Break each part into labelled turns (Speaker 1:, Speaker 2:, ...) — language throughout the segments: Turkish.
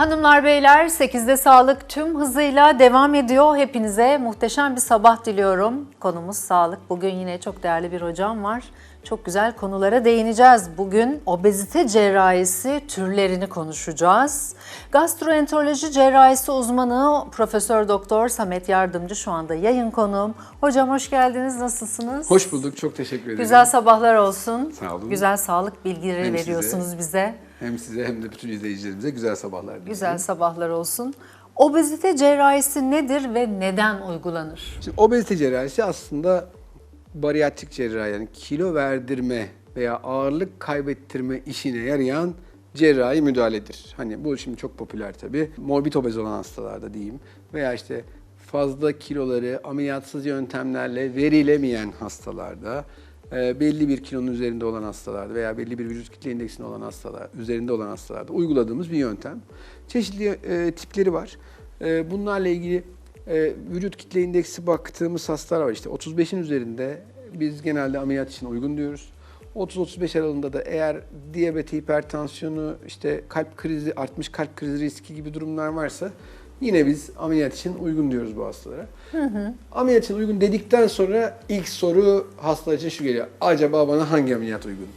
Speaker 1: Hanımlar beyler 8'de sağlık tüm hızıyla devam ediyor. Hepinize muhteşem bir sabah diliyorum. Konumuz sağlık. Bugün yine çok değerli bir hocam var. Çok güzel konulara değineceğiz. Bugün obezite cerrahisi türlerini konuşacağız. Gastroenteroloji cerrahisi uzmanı Profesör Doktor Samet Yardımcı şu anda yayın konuğum. Hocam hoş geldiniz. Nasılsınız?
Speaker 2: Hoş bulduk, çok teşekkür ederim.
Speaker 1: Güzel sabahlar olsun.
Speaker 2: Sağ olun.
Speaker 1: Güzel sağlık bilgileri
Speaker 2: Hem size.
Speaker 1: veriyorsunuz bize.
Speaker 2: Hem size hem de bütün izleyicilerimize güzel sabahlar diliyorum.
Speaker 1: Güzel sabahlar olsun. Obezite cerrahisi nedir ve neden uygulanır?
Speaker 2: Şimdi obezite cerrahisi aslında bariyatrik cerrahi yani kilo verdirme veya ağırlık kaybettirme işine yarayan cerrahi müdahaledir. Hani bu şimdi çok popüler tabii. Morbid obez olan hastalarda diyeyim veya işte fazla kiloları ameliyatsız yöntemlerle verilemeyen hastalarda, e, belli bir kilonun üzerinde olan hastalarda veya belli bir vücut kitle indeksinde olan hastalar, üzerinde olan hastalarda uyguladığımız bir yöntem. Çeşitli e, tipleri var. E, bunlarla ilgili e, vücut kitle indeksi baktığımız hastalar var. İşte 35'in üzerinde biz genelde ameliyat için uygun diyoruz. 30-35 aralığında da eğer diyabeti, hipertansiyonu, işte kalp krizi, artmış kalp krizi riski gibi durumlar varsa yine biz ameliyat için uygun diyoruz bu hastalara. Ameliyat için uygun dedikten sonra ilk soru hasta için şu geliyor. Acaba bana hangi ameliyat uygun?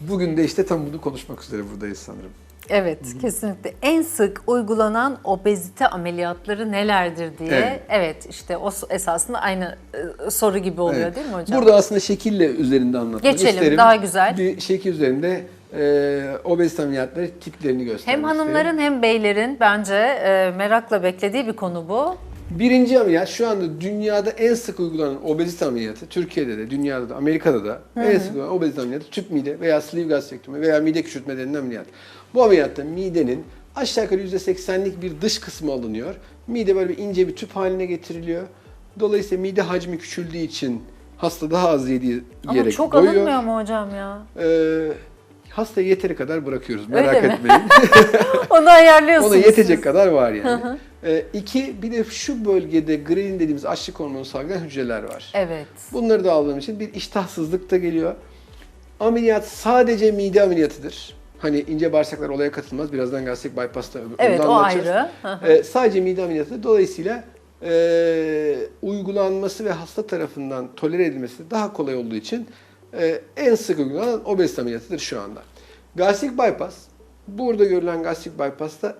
Speaker 2: Bugün de işte tam bunu konuşmak üzere buradayız sanırım.
Speaker 1: Evet, kesinlikle. En sık uygulanan obezite ameliyatları nelerdir diye. Evet,
Speaker 2: Evet.
Speaker 1: işte o esasında aynı e, soru gibi oluyor
Speaker 2: Evet.
Speaker 1: değil mi hocam?
Speaker 2: Burada aslında şekille üzerinde anlatmak
Speaker 1: Geçelim,
Speaker 2: isterim.
Speaker 1: daha güzel.
Speaker 2: Bir şekil üzerinde e, obezite ameliyatları tiplerini göstermek
Speaker 1: hem hanımların
Speaker 2: isterim.
Speaker 1: hem beylerin bence e, merakla beklediği bir konu bu.
Speaker 2: Birinci ameliyat şu anda dünyada en sık uygulanan obezite ameliyatı, Türkiye'de de, dünyada da, Amerika'da da en sık uygulanan obezite ameliyatı tüp mide veya sleeve gastrektomi veya mide küçültme denilen ameliyat. Bu ameliyatta midenin aşağı yukarı %80'lik bir dış kısmı alınıyor. Mide böyle bir ince bir tüp haline getiriliyor. Dolayısıyla mide hacmi küçüldüğü için hasta daha az yediği
Speaker 1: Ama
Speaker 2: yere
Speaker 1: çok
Speaker 2: doyuyor.
Speaker 1: alınmıyor mu hocam ya?
Speaker 2: Ee, hastayı yeteri kadar bırakıyoruz. Merak
Speaker 1: Öyle
Speaker 2: etmeyin.
Speaker 1: Onu ayarlıyorsunuz.
Speaker 2: Ona yetecek
Speaker 1: siz.
Speaker 2: kadar var yani. Ee, iki, bir de şu bölgede grelin dediğimiz açlık hormonu salgılayan hücreler var.
Speaker 1: Evet.
Speaker 2: Bunları da aldığım için bir iştahsızlık da geliyor. Ameliyat sadece mide ameliyatıdır. Hani ince bağırsaklar olaya katılmaz. Birazdan gastrik bypass'ta
Speaker 1: Evet
Speaker 2: onu
Speaker 1: o
Speaker 2: anlatacağız.
Speaker 1: ayrı. Hı hı.
Speaker 2: Ee, sadece mide ameliyatı. Dolayısıyla e, uygulanması ve hasta tarafından tolere edilmesi daha kolay olduğu için e, en sık uygulanan obezite ameliyatıdır şu anda. Gastrik bypass, burada görülen gastrik bypass da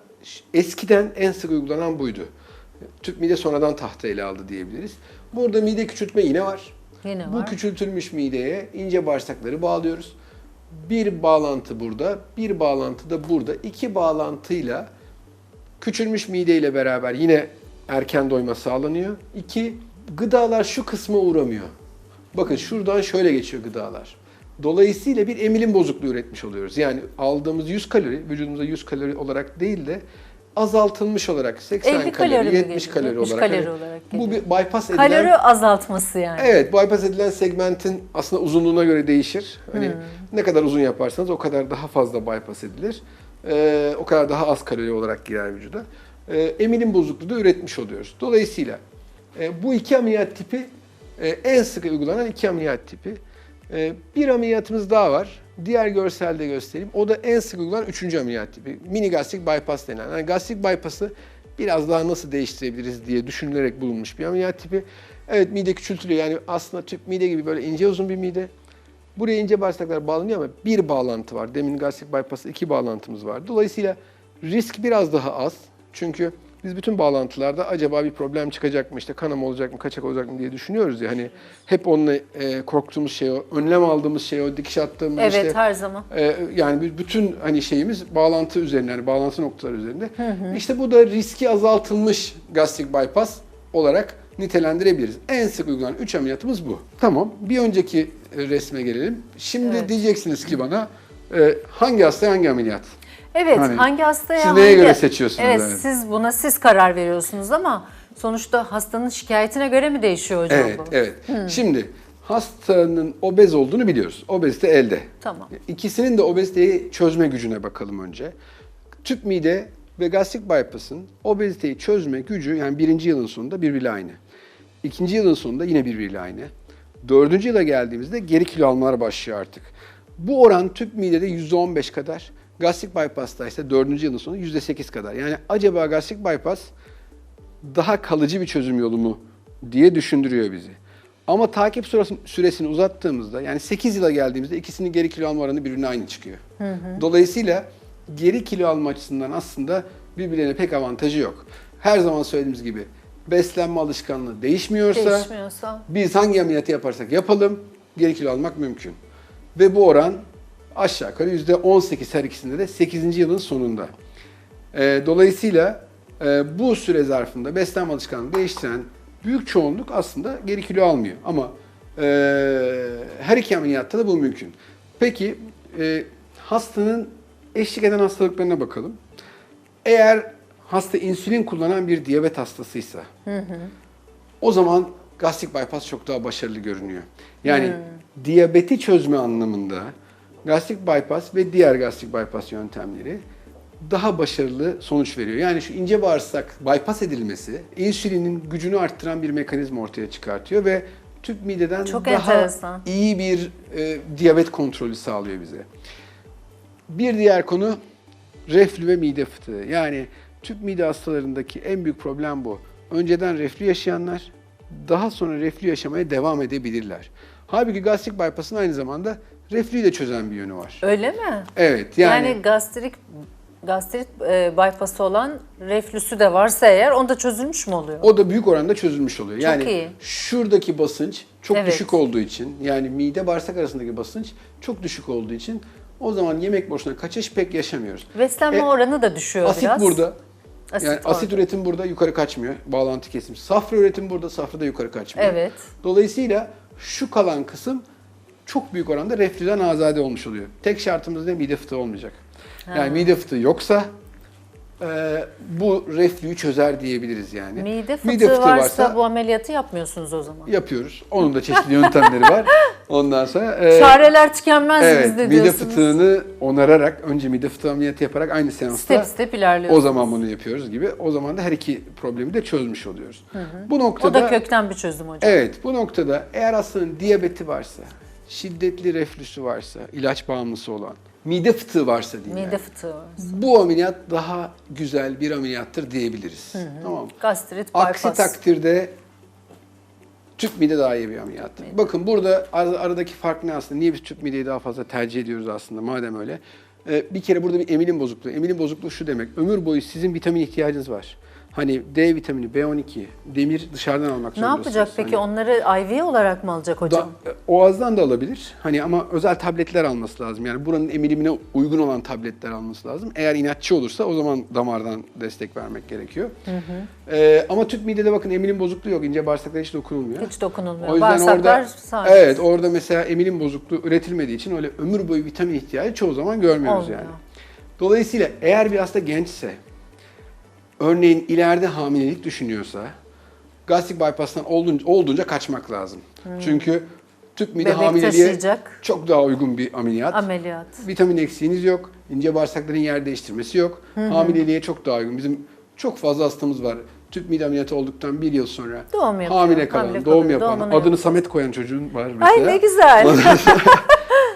Speaker 2: eskiden en sık uygulanan buydu. Tüp mide sonradan tahta ele aldı diyebiliriz. Burada mide küçültme yine var.
Speaker 1: Yine
Speaker 2: Bu
Speaker 1: var.
Speaker 2: küçültülmüş mideye ince bağırsakları bağlıyoruz. Bir bağlantı burada, bir bağlantı da burada. İki bağlantıyla küçülmüş mide ile beraber yine erken doyma sağlanıyor. İki, gıdalar şu kısma uğramıyor. Bakın şuradan şöyle geçiyor gıdalar. Dolayısıyla bir emilim bozukluğu üretmiş oluyoruz. Yani aldığımız 100 kalori, vücudumuza 100 kalori olarak değil de azaltılmış olarak 80
Speaker 1: 50
Speaker 2: kalori,
Speaker 1: kalori mi
Speaker 2: 70
Speaker 1: geliyor?
Speaker 2: kalori
Speaker 1: 70
Speaker 2: olarak.
Speaker 1: kalori
Speaker 2: hani
Speaker 1: olarak
Speaker 2: bu bir bypass edilen
Speaker 1: Kalori azaltması yani.
Speaker 2: Evet, bypass edilen segmentin aslında uzunluğuna göre değişir. Hani ne kadar uzun yaparsanız o kadar daha fazla bypass edilir. Ee, o kadar daha az kalori olarak girer vücuda. Ee, emilim bozukluğu da üretmiş oluyoruz. Dolayısıyla e, bu iki ameliyat tipi e, en sık uygulanan iki ameliyat tipi. E, bir ameliyatımız daha var. Diğer görselde göstereyim. O da en sık uygulanan üçüncü ameliyat tipi. Mini gastrik bypass denen. Yani gastrik bypass'ı biraz daha nasıl değiştirebiliriz diye düşünülerek bulunmuş bir ameliyat tipi. Evet mide küçültülüyor. Yani aslında tüp mide gibi böyle ince uzun bir mide. Buraya ince bağırsaklar bağlanıyor ama bir bağlantı var. Demin gastrik bypass'ta iki bağlantımız var. Dolayısıyla risk biraz daha az. Çünkü biz bütün bağlantılarda acaba bir problem çıkacak mı, işte kanama olacak mı, kaçak olacak mı diye düşünüyoruz ya. Hani hep onunla e, korktuğumuz şey o, önlem aldığımız şey o, dikiş attığımız
Speaker 1: Evet
Speaker 2: işte
Speaker 1: her zaman.
Speaker 2: ee, yani bütün hani şeyimiz bağlantı üzerine, yani bağlantı noktaları üzerinde. İşte bu da riski azaltılmış gastrik bypass olarak nitelendirebiliriz. En sık uygulanan 3 ameliyatımız bu. Tamam, bir önceki e, resme gelelim. Şimdi
Speaker 1: Evet.
Speaker 2: diyeceksiniz ki bana e, hangi hasta hangi ameliyat?
Speaker 1: Evet,
Speaker 2: Hani
Speaker 1: hangi hastaya
Speaker 2: siz neye
Speaker 1: hangi...
Speaker 2: göre seçiyorsunuz
Speaker 1: Evet,
Speaker 2: yani?
Speaker 1: siz buna siz karar veriyorsunuz ama sonuçta hastanın şikayetine göre mi değişiyor hocam
Speaker 2: Evet,
Speaker 1: bu?
Speaker 2: evet. Şimdi hastanın obez olduğunu biliyoruz. Obezite elde.
Speaker 1: Tamam.
Speaker 2: İkisinin de obeziteyi çözme gücüne bakalım önce. Tüp mide ve gastrik bypass'ın obeziteyi çözme gücü yani birinci yılın sonunda birbiriyle aynı. İkinci yılın sonunda yine birbiriyle aynı. Dördüncü yıla geldiğimizde geri kilo almalar başlıyor artık. Bu oran tüp midede %15 kadar, Gastrik bypass'ta ise 4. yılın sonu %8 kadar. Yani acaba gastrik bypass daha kalıcı bir çözüm yolu mu diye düşündürüyor bizi. Ama takip süresi- süresini uzattığımızda yani 8 yıla geldiğimizde ikisinin geri kilo alma oranı birbirine aynı çıkıyor. Dolayısıyla geri kilo alma açısından aslında birbirlerine pek avantajı yok. Her zaman söylediğimiz gibi beslenme alışkanlığı değişmiyorsa,
Speaker 1: Değişmiyorsa.
Speaker 2: biz hangi ameliyatı yaparsak yapalım geri kilo almak mümkün. Ve bu oran aşağı yukarı %18 her ikisinde de 8. yılın sonunda. Ee, dolayısıyla e, bu süre zarfında beslenme alışkanlığı değiştiren büyük çoğunluk aslında geri kilo almıyor. Ama e, her iki ameliyatta da bu mümkün. Peki e, hastanın eşlik eden hastalıklarına bakalım. Eğer hasta insülin kullanan bir diyabet hastasıysa o zaman gastrik bypass çok daha başarılı görünüyor. Yani diyabeti çözme anlamında gastrik bypass ve diğer gastrik bypass yöntemleri daha başarılı sonuç veriyor. Yani şu ince bağırsak bypass edilmesi insülinin gücünü arttıran bir mekanizma ortaya çıkartıyor ve tüp mideden
Speaker 1: Çok
Speaker 2: daha
Speaker 1: enteresan.
Speaker 2: iyi bir e, diyabet kontrolü sağlıyor bize. Bir diğer konu reflü ve mide fıtığı. Yani tüp mide hastalarındaki en büyük problem bu. Önceden reflü yaşayanlar daha sonra reflü yaşamaya devam edebilirler. Halbuki gastrik bypass'ın aynı zamanda reflüyü de çözen bir yönü var.
Speaker 1: Öyle mi?
Speaker 2: Evet
Speaker 1: Yani,
Speaker 2: yani,
Speaker 1: gastrik gastrit e, bypass'ı olan reflüsü de varsa eğer onda çözülmüş mü oluyor?
Speaker 2: o da büyük oranda çözülmüş oluyor.
Speaker 1: Çok
Speaker 2: yani
Speaker 1: iyi.
Speaker 2: şuradaki basınç çok
Speaker 1: Evet.
Speaker 2: düşük olduğu için yani mide bağırsak arasındaki basınç çok düşük olduğu için o zaman yemek boşuna kaçış pek yaşamıyoruz.
Speaker 1: Beslenme
Speaker 2: E,
Speaker 1: oranı da düşüyor
Speaker 2: Asit
Speaker 1: biraz.
Speaker 2: burada.
Speaker 1: Asit
Speaker 2: yani asit
Speaker 1: orada.
Speaker 2: üretim burada yukarı kaçmıyor. Bağlantı kesilmiş. Safra üretim burada, safra da yukarı kaçmıyor.
Speaker 1: Evet.
Speaker 2: Dolayısıyla şu kalan kısım çok büyük oranda reflüden azade olmuş oluyor. Tek şartımız ne? Mide fıtığı olmayacak. Yani mide fıtığı yoksa e, bu reflüyü çözer diyebiliriz yani.
Speaker 1: Mide fıtığı, varsa, bu ameliyatı yapmıyorsunuz o zaman.
Speaker 2: yapıyoruz. Onun da çeşitli yöntemleri var. Ondan sonra e,
Speaker 1: Çareler tükenmez
Speaker 2: evet,
Speaker 1: bizde
Speaker 2: mide
Speaker 1: diyorsunuz.
Speaker 2: fıtığını onararak önce mide fıtığı ameliyatı yaparak aynı seansta
Speaker 1: Step step ilerliyorsunuz.
Speaker 2: o zaman bunu yapıyoruz gibi. O zaman da her iki problemi de çözmüş oluyoruz. Bu
Speaker 1: O
Speaker 2: noktada
Speaker 1: da kökten bir çözüm hocam.
Speaker 2: Evet, bu noktada eğer hastanın diyabeti varsa, şiddetli reflüsü varsa, ilaç bağımlısı olan, mide fıtığı varsa diyeyim
Speaker 1: Mide
Speaker 2: yani,
Speaker 1: fıtığı varsa.
Speaker 2: bu ameliyat daha güzel bir ameliyattır diyebiliriz. Tamam mı?
Speaker 1: Gastrit
Speaker 2: Aksi
Speaker 1: bypass.
Speaker 2: takdirde tüp mide daha iyi bir ameliyat. Bakın burada ar- aradaki fark ne aslında? Niye biz tüp mideyi daha fazla tercih ediyoruz aslında madem öyle? Ee, bir kere burada bir emilim bozukluğu. Emilim bozukluğu şu demek. Ömür boyu sizin vitamin ihtiyacınız var. Hani D vitamini, B12, demir dışarıdan almak
Speaker 1: Ne
Speaker 2: zorundasınız.
Speaker 1: yapacak peki?
Speaker 2: Hani-
Speaker 1: Onları IV olarak mı alacak hocam?
Speaker 2: da, o ağızdan da alabilir. Hani ama özel tabletler alması lazım. Yani buranın emilimine uygun olan tabletler alması lazım. Eğer inatçı olursa o zaman damardan destek vermek gerekiyor. Ee, ama tüp midede bakın emilim bozukluğu yok. İnce bağırsaklara hiç dokunulmuyor.
Speaker 1: Hiç dokunulmuyor.
Speaker 2: O yüzden
Speaker 1: Bağırsaklar
Speaker 2: orada
Speaker 1: sabit.
Speaker 2: evet orada mesela emilim bozukluğu üretilmediği için öyle ömür boyu vitamin ihtiyacı çoğu zaman görmüyoruz
Speaker 1: Olmuyor.
Speaker 2: yani. Dolayısıyla eğer bir hasta gençse örneğin ileride hamilelik düşünüyorsa gastrik bypass'tan olduğunca, olduğunca kaçmak lazım. Çünkü tüp mide.
Speaker 1: Bebek
Speaker 2: hamileliğe
Speaker 1: taşıyacak.
Speaker 2: çok daha uygun bir ameliyat.
Speaker 1: Ameliyat.
Speaker 2: Vitamin eksiğiniz yok. ince bağırsakların yer değiştirmesi yok. Hamileliğe çok daha uygun. Bizim çok fazla hastamız var. Tüp mide ameliyatı olduktan bir yıl sonra
Speaker 1: Doğum yapıyor.
Speaker 2: hamile kalan,
Speaker 1: Hamile
Speaker 2: doğum
Speaker 1: kalıyor,
Speaker 2: yapan, adını
Speaker 1: yapıyor.
Speaker 2: Samet koyan çocuğun var mesela.
Speaker 1: Ay ne güzel.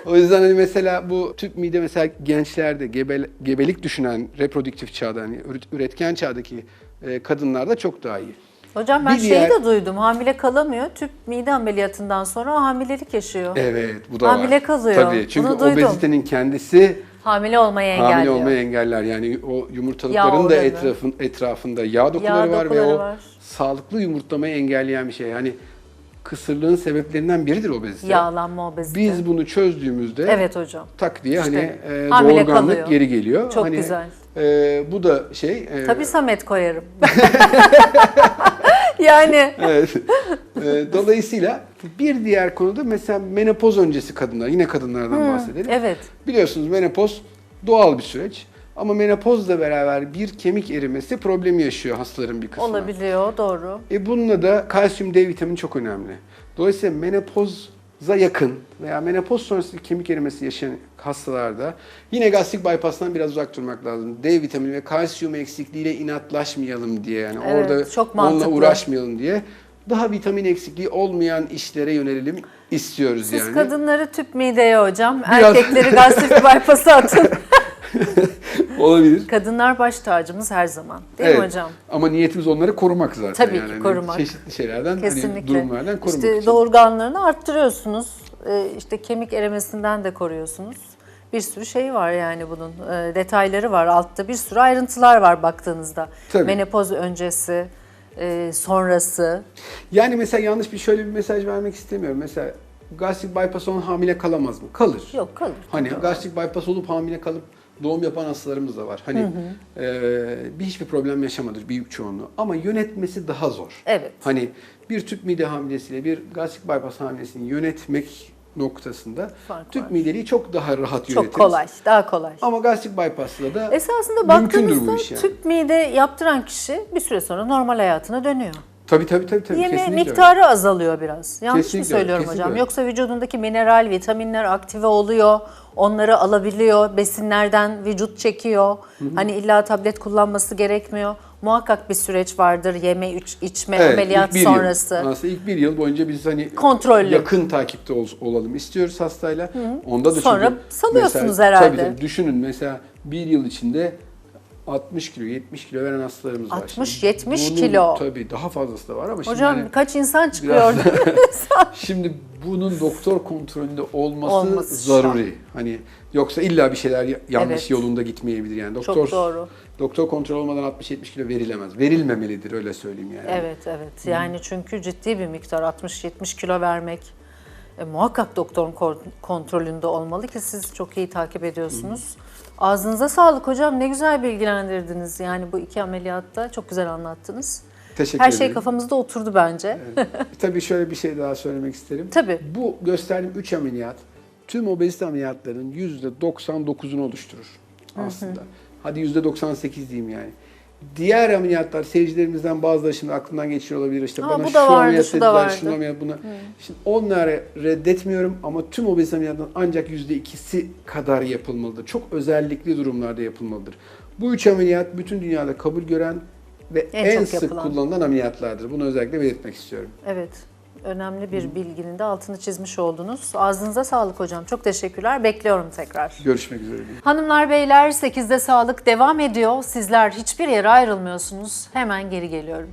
Speaker 2: O yüzden hani mesela bu tüp mide mesela gençlerde gebe, gebelik düşünen reprodüktif çağda hani üret- üretken çağdaki e, kadınlarda çok daha iyi.
Speaker 1: Hocam ben
Speaker 2: Bir
Speaker 1: şeyi
Speaker 2: diğer-
Speaker 1: de duydum. Hamile kalamıyor. Tüp mide ameliyatından sonra hamilelik yaşıyor.
Speaker 2: Evet bu da
Speaker 1: Hamile
Speaker 2: var.
Speaker 1: kalıyor.
Speaker 2: Tabii çünkü
Speaker 1: Bunu duydum.
Speaker 2: obezitenin kendisi
Speaker 1: Hamile olmayı engelliyor.
Speaker 2: hamile olmayı engeller. Yani o
Speaker 1: Yağ
Speaker 2: yumurtalıkların da etrafın, etrafında yağ dokuları var ve
Speaker 1: dokuları
Speaker 2: o
Speaker 1: var.
Speaker 2: sağlıklı yumurtlamayı engelleyen bir şey. Yani kısırlığın sebeplerinden biridir obezite.
Speaker 1: Yağlanma obezite.
Speaker 2: Biz bunu çözdüğümüzde
Speaker 1: Evet hocam.
Speaker 2: tak diye
Speaker 1: İşte,
Speaker 2: hani e,
Speaker 1: hamile
Speaker 2: doğurganlık
Speaker 1: kalıyor.
Speaker 2: geri geliyor.
Speaker 1: Çok
Speaker 2: Hani,
Speaker 1: güzel.
Speaker 2: e, bu da şey. e,
Speaker 1: Tabii Samet koyarım. yani
Speaker 2: Evet. E, dolayısıyla bir diğer konuda mesela menopoz öncesi kadınlar, yine kadınlardan bahsedelim.
Speaker 1: evet.
Speaker 2: Biliyorsunuz menopoz doğal bir süreç. Ama menopozla beraber bir kemik erimesi problemi yaşıyor hastaların bir kısmı.
Speaker 1: Olabiliyor doğru.
Speaker 2: E bununla da kalsiyum D vitamini çok önemli. Dolayısıyla menopoza yakın veya menopoz sonrası kemik erimesi yaşayan hastalarda yine gastrik bypass'tan biraz uzak durmak lazım. D vitamini ve kalsiyum eksikliğiyle inatlaşmayalım diye yani
Speaker 1: Evet,
Speaker 2: orada
Speaker 1: çok
Speaker 2: onunla uğraşmayalım diye daha vitamin eksikliği olmayan işlere yönelelim istiyoruz
Speaker 1: Siz
Speaker 2: yani.
Speaker 1: kadınları tüp mideye hocam.
Speaker 2: Biraz-
Speaker 1: Erkekleri gastrik bypass'a atın.
Speaker 2: Olabilir.
Speaker 1: Kadınlar baş tacımız her zaman. Değil mi hocam?
Speaker 2: Ama niyetimiz onları korumak zaten.
Speaker 1: Tabii ki
Speaker 2: yani. Hani
Speaker 1: korumak.
Speaker 2: Çeşitli şeylerden, hani
Speaker 1: Kesinlikle.
Speaker 2: durumlardan korumak
Speaker 1: işte
Speaker 2: için.
Speaker 1: doğurganlarını arttırıyorsunuz. Ee, işte kemik erimesinden de koruyorsunuz. Bir sürü şey var yani bunun. Ee, detayları var. Altta bir sürü ayrıntılar var baktığınızda.
Speaker 2: Tabii.
Speaker 1: Menopoz öncesi, e, sonrası.
Speaker 2: Yani mesela yanlış bir şöyle bir mesaj vermek istemiyorum. Mesela gastrik bypass olan hamile kalamaz mı? Kalır.
Speaker 1: Yok kalır.
Speaker 2: Hani gastrik bypass olup hamile kalıp doğum yapan hastalarımız da var. Hani eee, bir hiçbir problem yaşamadır büyük çoğunluğu. Ama yönetmesi daha zor.
Speaker 1: Evet.
Speaker 2: Hani bir tüp mide hamilesiyle bir gastrik bypass hamilesini yönetmek noktasında
Speaker 1: Fark
Speaker 2: tüp
Speaker 1: var.
Speaker 2: mideliği çok daha rahat yönetiriz.
Speaker 1: Çok kolay, daha kolay.
Speaker 2: Ama gastrik bypass'la da
Speaker 1: Esasında
Speaker 2: iş yani.
Speaker 1: tüp mide yaptıran kişi bir süre sonra normal hayatına dönüyor.
Speaker 2: Tabii tabii tabii. tabii
Speaker 1: Yeme
Speaker 2: kesinlikle öyle.
Speaker 1: miktarı azalıyor biraz. Yanlış mı
Speaker 2: Kesinlikle öyle,
Speaker 1: söylüyorum
Speaker 2: kesinlikle
Speaker 1: hocam?
Speaker 2: öyle.
Speaker 1: Yoksa vücudundaki mineral, vitaminler aktive oluyor. Onları alabiliyor. Besinlerden vücut çekiyor. Hani illa tablet kullanması gerekmiyor. Muhakkak bir süreç vardır. Yeme, iç- içme,
Speaker 2: Evet,
Speaker 1: ameliyat
Speaker 2: ilk
Speaker 1: sonrası.
Speaker 2: Yıl. Aslında ilk bir yıl boyunca biz hani
Speaker 1: Kontrollü.
Speaker 2: yakın takipte ol- olalım istiyoruz hastayla. Onda da
Speaker 1: Sonra
Speaker 2: çünkü
Speaker 1: salıyorsunuz
Speaker 2: mesela-
Speaker 1: herhalde.
Speaker 2: Tabii tabii. Düşünün mesela bir yıl içinde 60 kilo, 70 kilo veren hastalarımız var.
Speaker 1: 60,
Speaker 2: Şimdi
Speaker 1: 70
Speaker 2: bunun
Speaker 1: kilo.
Speaker 2: Tabii daha fazlası da var ama şimdi
Speaker 1: Hocam
Speaker 2: hani-
Speaker 1: kaç insan çıkıyor?
Speaker 2: Şimdi bunun doktor kontrolünde olması,
Speaker 1: Olması
Speaker 2: zaruri. Hani yoksa illa bir şeyler ya- yanlış
Speaker 1: Evet.
Speaker 2: yolunda gitmeyebilir yani. Doktor
Speaker 1: Çok doğru.
Speaker 2: Doktor kontrol olmadan 60-70 kilo verilemez. Verilmemelidir öyle söyleyeyim yani.
Speaker 1: Evet evet yani çünkü ciddi bir miktar 60-70 kilo vermek e, muhakkak doktorun kon- kontrolünde olmalı ki siz çok iyi takip ediyorsunuz. Ağzınıza sağlık hocam ne güzel bilgilendirdiniz yani bu iki ameliyatta çok güzel anlattınız.
Speaker 2: Teşekkür
Speaker 1: Her şey
Speaker 2: ederim.
Speaker 1: kafamızda oturdu bence.
Speaker 2: Tabii şöyle bir şey daha söylemek isterim.
Speaker 1: Tabii.
Speaker 2: Bu gösterdiğim 3 ameliyat tüm obezite ameliyatlarının %99'unu oluşturur aslında. Hadi %98 diyeyim yani. Diğer ameliyatlar seyircilerimizden bazıları şimdi aklından geçiyor olabilir işte
Speaker 1: Aa,
Speaker 2: bana
Speaker 1: bu
Speaker 2: şu
Speaker 1: da vardı,
Speaker 2: ameliyat
Speaker 1: şu da
Speaker 2: dediler,
Speaker 1: vardı.
Speaker 2: şunu ameliyat buna. Şimdi onları reddetmiyorum ama tüm obezite ameliyatının ancak %2'si kadar yapılmalıdır. Çok özellikli durumlarda yapılmalıdır. Bu üç ameliyat bütün dünyada kabul gören ve
Speaker 1: En
Speaker 2: en,
Speaker 1: çok
Speaker 2: sık
Speaker 1: yapılan.
Speaker 2: kullanılan ameliyatlardır. Bunu özellikle belirtmek istiyorum.
Speaker 1: Evet önemli bir bilginin de altını çizmiş oldunuz. Ağzınıza sağlık hocam çok teşekkürler bekliyorum tekrar.
Speaker 2: Görüşmek üzere.
Speaker 1: Hanımlar beyler 8'de sağlık devam ediyor. Sizler hiçbir yere ayrılmıyorsunuz. Hemen geri geliyorum.